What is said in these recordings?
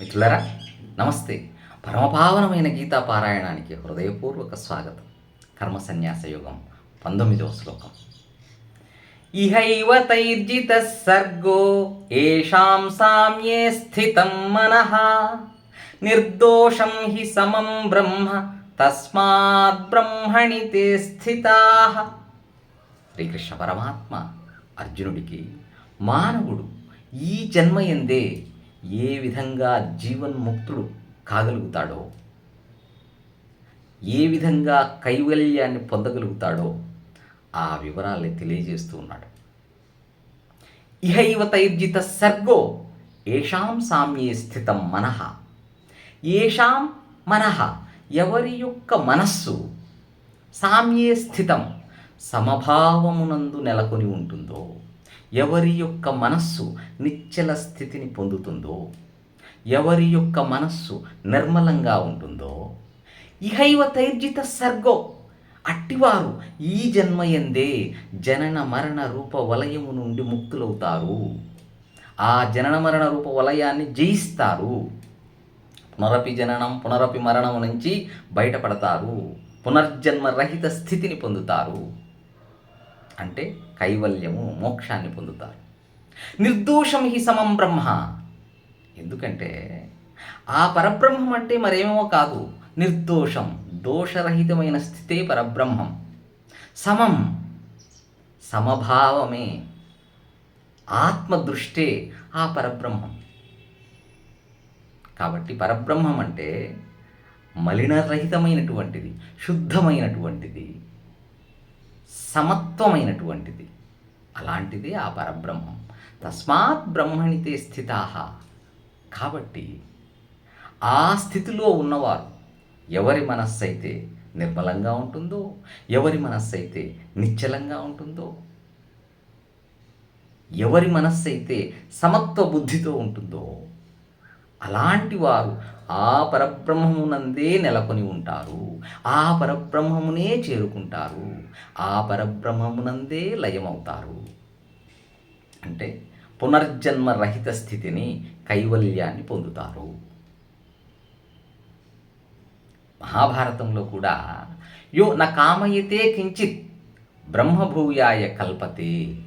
మిత్రులరా నమస్తే. పరమపావనమైన గీతా పారాయణానికి హృదయపూర్వక స్వాగతం. కర్మ సన్యాస యుగం పంతొమ్మిదవ శ్లోకం. ఇహైవ తైర్జిత సర్గో ఏషాం సామ్యే స్థితం మనః. నిర్దోషం హి సమం బ్రహ్మ తస్మాత్ బ్రహ్మణి తే స్థితా. శ్రీకృష్ణ పరమాత్మ అర్జునుడికి మానవుడు ఈ జన్మ ఎందే ఏ విధంగా జీవన్ముక్తుడు కాగలుగుతాడో ఏ విధంగా కైవల్యాన్ని పొందగలుగుతాడో ఆ వివరాల్ని తెలియజేస్తూ ఉన్నాడు. ఇహైవ తైర్జిత సర్గో ఏషాం సామ్యే స్థితం మనః. ఏషాం మనః ఎవరి యొక్క మనస్సు సామ్యే స్థితం సమభావమునందు నెలకొని ఉంటుందో. ఎవరి యొక్క మనస్సు నిశ్చల స్థితిని పొందుతుందో ఎవరి యొక్క మనస్సు నిర్మలంగా ఉంటుందో ఇహైవ తైర్జిత సర్గో అట్టివారు ఈ జన్మయందే జనన మరణ రూప వలయము నుండి ముక్తులవుతారు. ఆ జనన మరణ రూప వలయాన్ని జయిస్తారు. పునరపి జననం పునరపి మరణం నుంచి బయటపడతారు. పునర్జన్మ రహిత స్థితిని పొందుతారు. అంటే కైవల్యము మోక్షాన్ని పొందుతారు. నిర్దోషం హి సమం బ్రహ్మ. ఎందుకంటే ఆ పరబ్రహ్మం అంటే మరేమో కాదు నిర్దోషం దోషరహితమైన స్థితే పరబ్రహ్మం. సమం సమభావమే ఆత్మదృష్టే ఆ పరబ్రహ్మం. కాబట్టి పరబ్రహ్మం అంటే మలినరహితమైనటువంటిది శుద్ధమైనటువంటిది. సమత్వమైనటువంటిది. అలాంటిదే ఆ పరబ్రహ్మం. తస్మాత్ బ్రహ్మణితే స్థితా. కాబట్టి ఆ స్థితిలో ఉన్నవారు ఎవరి మనస్సు అయితే నిర్మలంగా ఉంటుందో ఎవరి మనస్సు అయితే నిశ్చలంగా ఉంటుందో ఎవరి మనస్సు అయితే సమత్వ బుద్ధితో ఉంటుందో అలాంటి వారు ఆ పరబ్రహ్మమునందే నెలకొని ఉంటారు. ఆ పరబ్రహ్మమునే చేరుకుంటారు. ఆ పరబ్రహ్మమునందే లయమవుతారు. అంటే పునర్జన్మ రహిత స్థితిని కైవల్యాన్ని పొందుతారు. మహాభారతంలో కూడా యో న కామయతే కించిత్ బ్రహ్మభూయాయ కల్పతే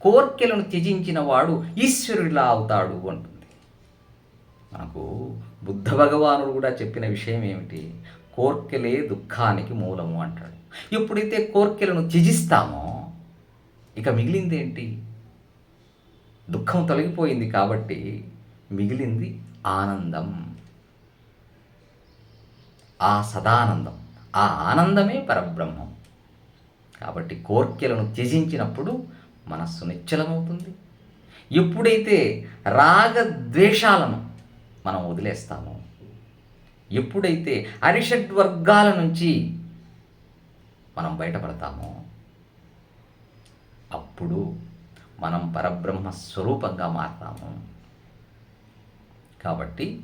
కోర్కెలను త్యజించిన వాడు ఈశ్వరుడిలా అవుతాడు అంటుంది. మనకు బుద్ధ భగవానుడు కూడా చెప్పిన విషయం ఏమిటి? కోర్కెలే దుఃఖానికి మూలము అంటాడు. ఎప్పుడైతే కోర్కెలను త్యజిస్తామో ఇక మిగిలిందేంటి దుఃఖం తొలగిపోయింది కాబట్టి మిగిలింది ఆనందం. ఆ సదానందం ఆ ఆనందమే పరబ్రహ్మం. కాబట్టి కోర్కెలను త్యజించినప్పుడు మనస్సు నిశ్చలమవుతుంది. ఎప్పుడైతే రాగద్వేషాలను మనం వదిలేస్తామో. ఎప్పుడైతే అరిషడ్ వర్గాల నుంచి మనం బయటపడతామో అప్పుడు మనం పరబ్రహ్మ స్వరూపంగా మారతాము. కాబట్టి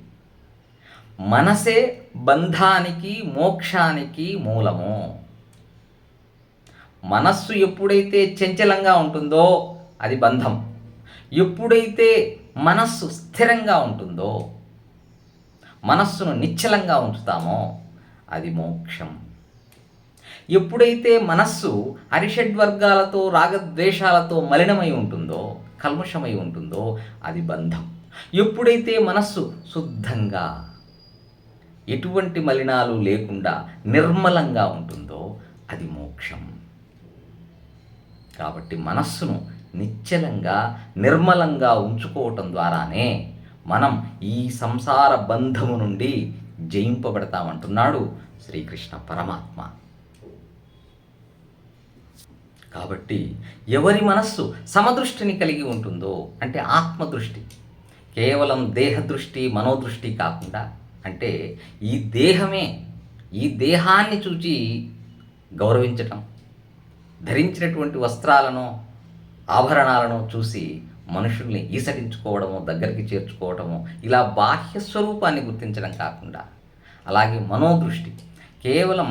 మనసే బంధానికి మోక్షానికి మూలము. మనస్సు ఎప్పుడైతే చంచలంగా ఉంటుందో అది బంధం. ఎప్పుడైతే మనస్సు స్థిరంగా ఉంటుందో మనస్సును నిశ్చలంగా ఉంచుతామో అది మోక్షం. ఎప్పుడైతే మనస్సు అరిషడ్వర్గాలతో రాగద్వేషాలతో మలినమై ఉంటుందో కల్మషమై ఉంటుందో అది బంధం. ఎప్పుడైతే మనస్సు శుద్ధంగా ఎటువంటి మలినాలు లేకుండా నిర్మలంగా ఉంటుందో అది మోక్షం. కాబట్టి మనస్సును నిశ్చలంగా నిర్మలంగా ఉంచుకోవటం ద్వారానే మనం ఈ సంసార బంధము నుండి జయింపబడతామంటున్నాడు శ్రీకృష్ణ పరమాత్మ. కాబట్టి ఎవరి మనస్సు సమదృష్టిని కలిగి ఉంటుందో అంటే ఆత్మదృష్టి కేవలం దేహదృష్టి మనోదృష్టి కాకుండా అంటే ఈ దేహమే ఈ దేహాన్ని చూచి గౌరవించటం ధరించినటువంటి వస్త్రాలను ఆభరణాలను చూసి మనుషుల్ని ఈసడించుకోవడము దగ్గరికి చేర్చుకోవడము ఇలా బాహ్య స్వరూపాన్ని గుర్తించడం కాకుండా అలాగే మనోదృష్టి కేవలం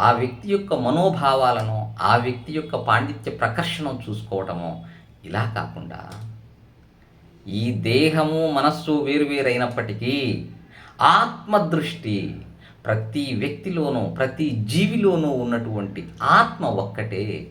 ఆ వ్యక్తి యొక్క మనోభావాలను ఆ వ్యక్తి యొక్క పాండిత్య ప్రకర్షణను చూసుకోవటము ఇలా కాకుండా ఈ దేహము మనస్సు వేరువేరైనప్పటికీ ఆత్మదృష్టి ప్రతి వ్యక్తిలోనూ ప్రతి జీవిలోనూ ఉన్నటువంటి ఆత్మ ఒక్కటే.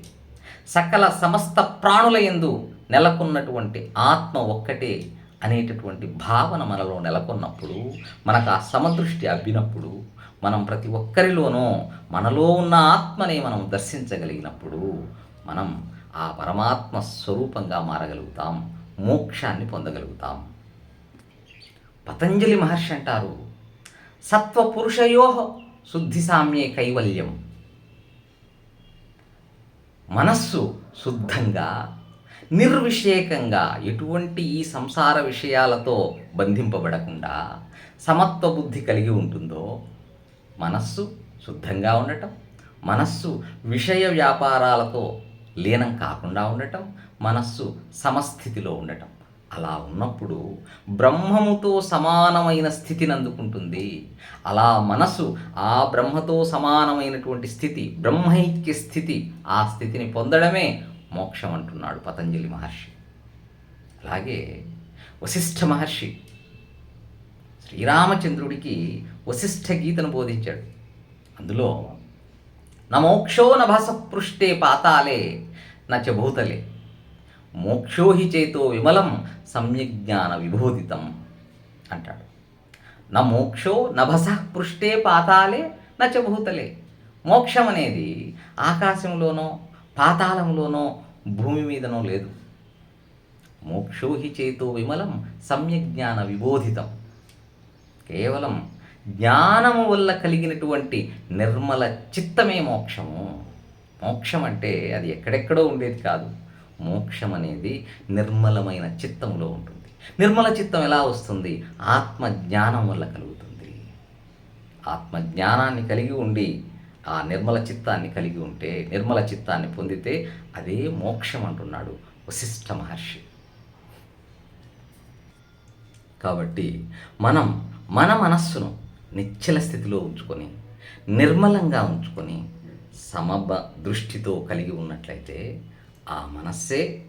సకల సమస్త ప్రాణుల యందు నెలకొన్నటువంటి ఆత్మ ఒక్కటే అనేటటువంటి భావన మనలో నెలకొన్నప్పుడు మనకు ఆ సమదృష్టి అబ్బినప్పుడు మనం ప్రతి ఒక్కరిలోనూ మనలో ఉన్న ఆత్మని మనం దర్శించగలిగినప్పుడు మనం ఆ పరమాత్మ స్వరూపంగా మారగలుగుతాం మోక్షాన్ని పొందగలుగుతాం. పతంజలి మహర్షి అంటారు సత్వపురుషయో శుద్ధి సామ్యే కైవల్యం. మనస్సు శుద్ధంగా నిర్విషేకంగా ఎటువంటి ఈ సంసార విషయాలతో బంధింపబడకుండా సమత్వ బుద్ధి కలిగి ఉంటుందో మనస్సు శుద్ధంగా ఉండటం మనస్సు విషయ వ్యాపారాలతో లీనం కాకుండా ఉండటం మనస్సు సమస్థితిలో ఉండటం. అలా ఉన్నప్పుడు బ్రహ్మముతో సమానమైన స్థితిని అందుకుంటుంది. అలా మనసు ఆ బ్రహ్మతో సమానమైనటువంటి స్థితి బ్రహ్మైక్య స్థితి ఆ స్థితిని పొందడమే మోక్షం అంటున్నాడు పతంజలి మహర్షి. అలాగే వశిష్ఠ మహర్షి శ్రీరామచంద్రుడికి వశిష్ఠ గీతను బోధించాడు. అందులో న మోక్షో పాతాలే నచభూతలే మోక్షో హి చేతో విమలం సమ్యజ్ఞాన విబోధితం అంటాడు. నా మోక్షో నభస పృష్టే పాతాలే నచభూతలే మోక్షం అనేది ఆకాశంలోనో పాతాళంలోనో భూమి మీదనో లేదు. మోక్షోహి చేతో విమలం సమ్యజ్ఞాన విబోధితం. కేవలం జ్ఞానము వల్ల కలిగినటువంటి నిర్మల చిత్తమే మోక్షము. మోక్షం అంటే అది ఎక్కడెక్కడో ఉండేది కాదు. మోక్షం అనేది నిర్మలమైన చిత్తంలో ఉంటుంది. నిర్మల చిత్తం ఎలా వస్తుంది? ఆత్మజ్ఞానం వల్ల కలుగుతుంది. ఆత్మజ్ఞానాన్ని కలిగి ఉండి ఆ నిర్మల చిత్తాన్ని కలిగి ఉంటే నిర్మల చిత్తాన్ని పొందితే అదే మోక్షం అంటున్నాడు వశిష్ఠ మహర్షి. కాబట్టి మనం మన మనస్సును నిశ్చల స్థితిలో ఉంచుకొని నిర్మలంగా ఉంచుకొని సమబ దృష్టితో కలిగి ఉన్నట్లయితే ఆ మనస్సే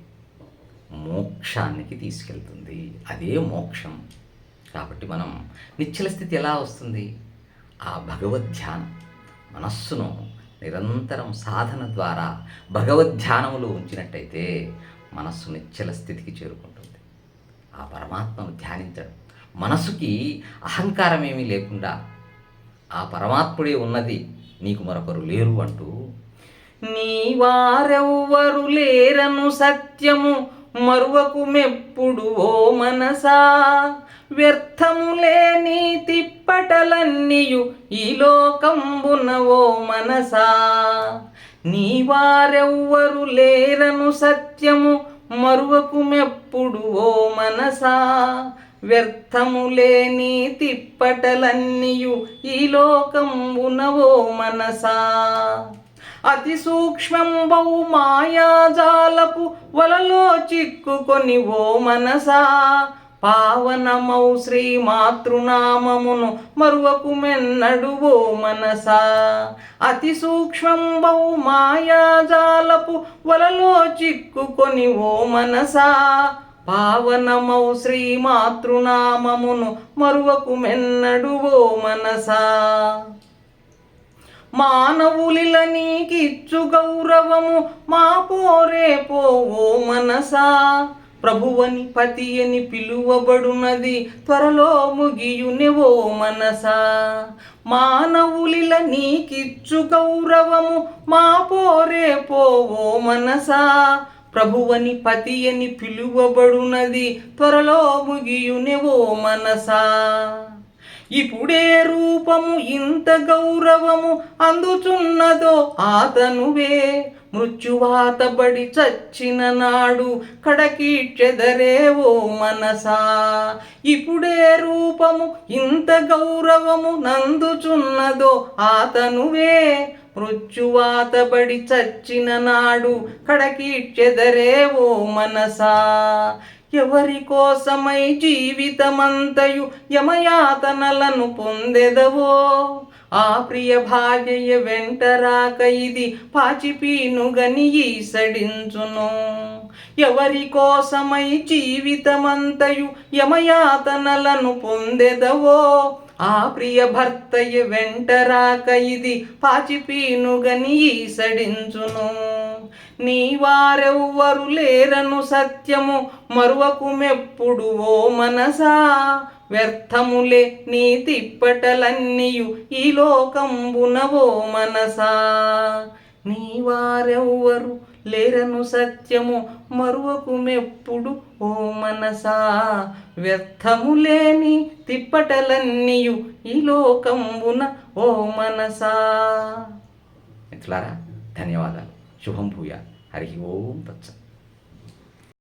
మోక్షానికి తీసుకెళ్తుంది. అదే మోక్షం. కాబట్టి మనం నిశ్చల స్థితి ఎలా వస్తుంది? ఆ భగవద్ ధ్యానం మనస్సును నిరంతరం సాధన ద్వారా భగవద్ ధ్యానములో ఉంచినట్టయితే మనస్సు నిశ్చల స్థితికి చేరుకుంటుంది. ఆ పరమాత్మను ధ్యానించడం. మనసుకి అహంకారం ఏమీ లేకుండా ఆ పరమాత్ముడే ఉన్నది నీకు మరొకరు లేరు అంటూ నీ వారెవ్వరు లేరను సత్యము మరువకు మెప్పుడు ఓ మనసా. వ్యర్థము లేని తిప్పటలన్నీయు ఈ లోకంబున ఓ మనసా. నీ వారెవ్వరు లేరను సత్యము మరువకు మెప్పుడు ఓ మనసా. వ్యర్థము లేని తిప్పటలన్నీయు ఈ లోకంబున ఓ మనసా. అతి సూక్ష్మం మాయాజాలపు వలలో చిక్కుకొని ఓ మనసా. పావనమౌ శ్రీ మాతృనామమును మరువకు మెన్నడువో మనస? మనసా అతి సూక్ష్మం బహు మాయాజాలపు వలలో చిక్కుకొని ఓ మనసా? పావనమౌ శ్రీ మాతృనామమును మరువకు మెన్నడువో మనసా? మానవులిల నీకిచ్చు గౌరవము మా పోరే పోవో మనసా? ప్రభువని పతి అని పిలువబడునది. త్వరలో ముగియునివో మనసా. మానవులిల నీకిచ్చు గౌరవము మా పోరే పోవో మనసా. ప్రభువని పతి అని పిలువబడునది. త్వరలో ముగియునివో మనసా. ఇప్పుడే రూపము ఇంత గౌరవము అందుచున్నదో ఆతనువే. మృత్యువాతబడి చచ్చిన నాడు కడకీడ్చెదరేవో మనసా. ఇప్పుడే రూపము ఇంత గౌరవము నందుచున్నదో ఆతనువే. మృత్యువాతబడి చచ్చిన నాడు కడకీడ్చెదరేవో మనసా. ఎవరి కోసమై జీవితమంతయు యమయాతనలను పొందెదవో. ఆ ప్రియ భార్య వెంట రాక ఇది పాచిపీనుగని ఈసడించును. ఎవరి కోసమై జీవితమంతయు యమయాతనలను పొందెదవో. ఆ ప్రియ భర్తయ్య వెంట రాక ఇది పాచిపీనుగని సడించును నీ వారెవ్వరు లేరను సత్యము మరువకు మెప్పుడు ఓ మనసా. వ్యర్థములే నీ తిప్పటలన్నీయు ఈ లోకంబునవో మనసా. నీ వారెవ్వరు లేరను సత్యము మరువకుమెప్పుడు ఓ మనసా! వ్యర్థము లేని తిప్పటలన్నీయు ఈ లోకంబున ఓ మనసా! మిత్రులారా ధన్యవాదాలు. శుభం భూయా హరి ఓం తత్సత్